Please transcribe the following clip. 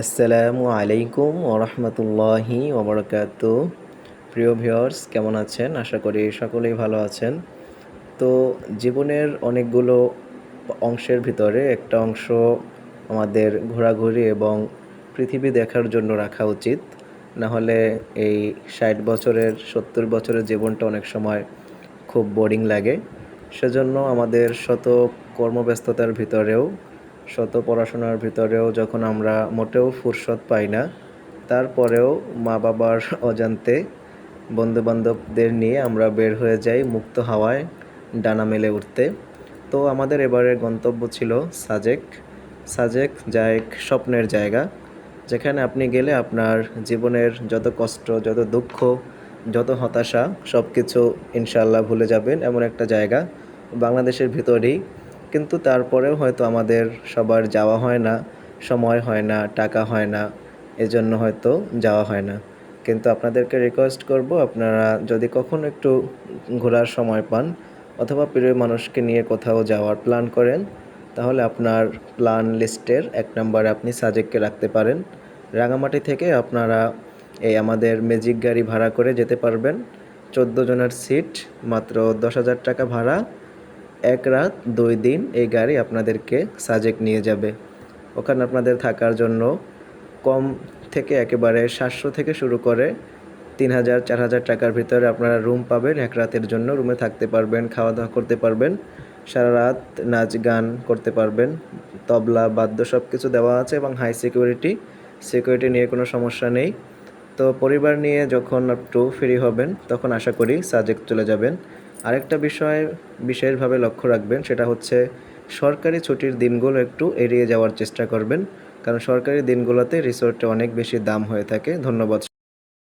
আসসালামু আলাইকুম ওরহমতুল্লাহি ওবরকাত। প্রিয় ভিউয়ার্স, কেমন আছেন? আশা করি সকলেই ভালো আছেন। তো জীবনের অনেকগুলো অংশের ভিতরে একটা অংশ আমাদের ঘোরাঘুরি এবং পৃথিবী দেখার জন্য রাখা উচিত। না হলে এই ষাট বছরের, সত্তর বছরের জীবনটা অনেক সময় খুব বোরিং লাগে। সেজন্য আমাদের শত কর্মব্যস্ততার ভিতরেও শত পড়াশোনার ভিতরেও যখন আমরা মোটেও ফুরসত পাই না, তারপরেও মা বাবার অজান্তে বন্ধুবান্ধবদের নিয়ে আমরা বের হয়ে যাই মুক্ত হাওয়ায় ডানা মেলে উঠতে। তো আমাদের এবারের গন্তব্য ছিল সাজেক। সাজেক যা এক স্বপ্নের জায়গা, যেখানে আপনি গেলে আপনার জীবনের যত কষ্ট, যত দুঃখ, যত হতাশা সব কিছু ইনশাল্লাহ ভুলে যাবেন এমন একটা জায়গা। বাংলাদেশের ভিতরেই কিন্তু তারপরেও হয়তো আমাদের সবার যাওয়া হয় না, সময় হয় না, টাকা হয় না, এজন্য হয়তো যাওয়া হয় না। কিন্তু আপনাদেরকে রিকোয়েস্ট করব, আপনারা যদি কখনো একটু ঘোরার সময় পান অথবা প্রিয় মানুষকে নিয়ে কোথাও যাওয়ার প্ল্যান করেন, তাহলে আপনার প্ল্যান লিস্টের এক নম্বরে আপনি সাজেককে রাখতে পারেন। রাঙামাটি থেকে আপনারা এই আমাদের ম্যাজিক গাড়ি ভাড়া করে যেতে পারবেন। চোদ্দ জনের সিট মাত্র দশ হাজার টাকা ভাড়া। এক রাত, দুই দিন এই গাড়ি আপনাদেরকে সাজেক নিয়ে যাবে। ওখানে আপনাদের থাকার জন্য কম থেকে একেবারে সাতশো থেকে শুরু করে তিন হাজার, চার হাজার টাকার ভিতরে আপনারা রুম পাবেন। এক রাতের জন্য রুমে থাকতে পারবেন খাওয়া দাওয়া করতে পারবেন। সারা রাত নাচ, গান করতে পারবেন। তবলা, বাদ্য সব কিছু দেওয়া আছে এবং হাই সিকিউরিটি সিকিউরিটি নিয়ে কোনো সমস্যা নেই। তো পরিবার নিয়ে যখন একটু ফ্রি হবেন, তখন আশা করি সাজেক চলে যাবেন। আরেকটা বিষয় বিশেষভাবে লক্ষ্য রাখবেন, সেটা হচ্ছে সরকারি ছুটির দিনগুলো একটু এড়িয়ে যাওয়ার চেষ্টা করবেন, কারণ সরকারি দিনগুলোতে রিসোর্টে অনেক বেশি দাম হয়ে থাকে। ধন্যবাদ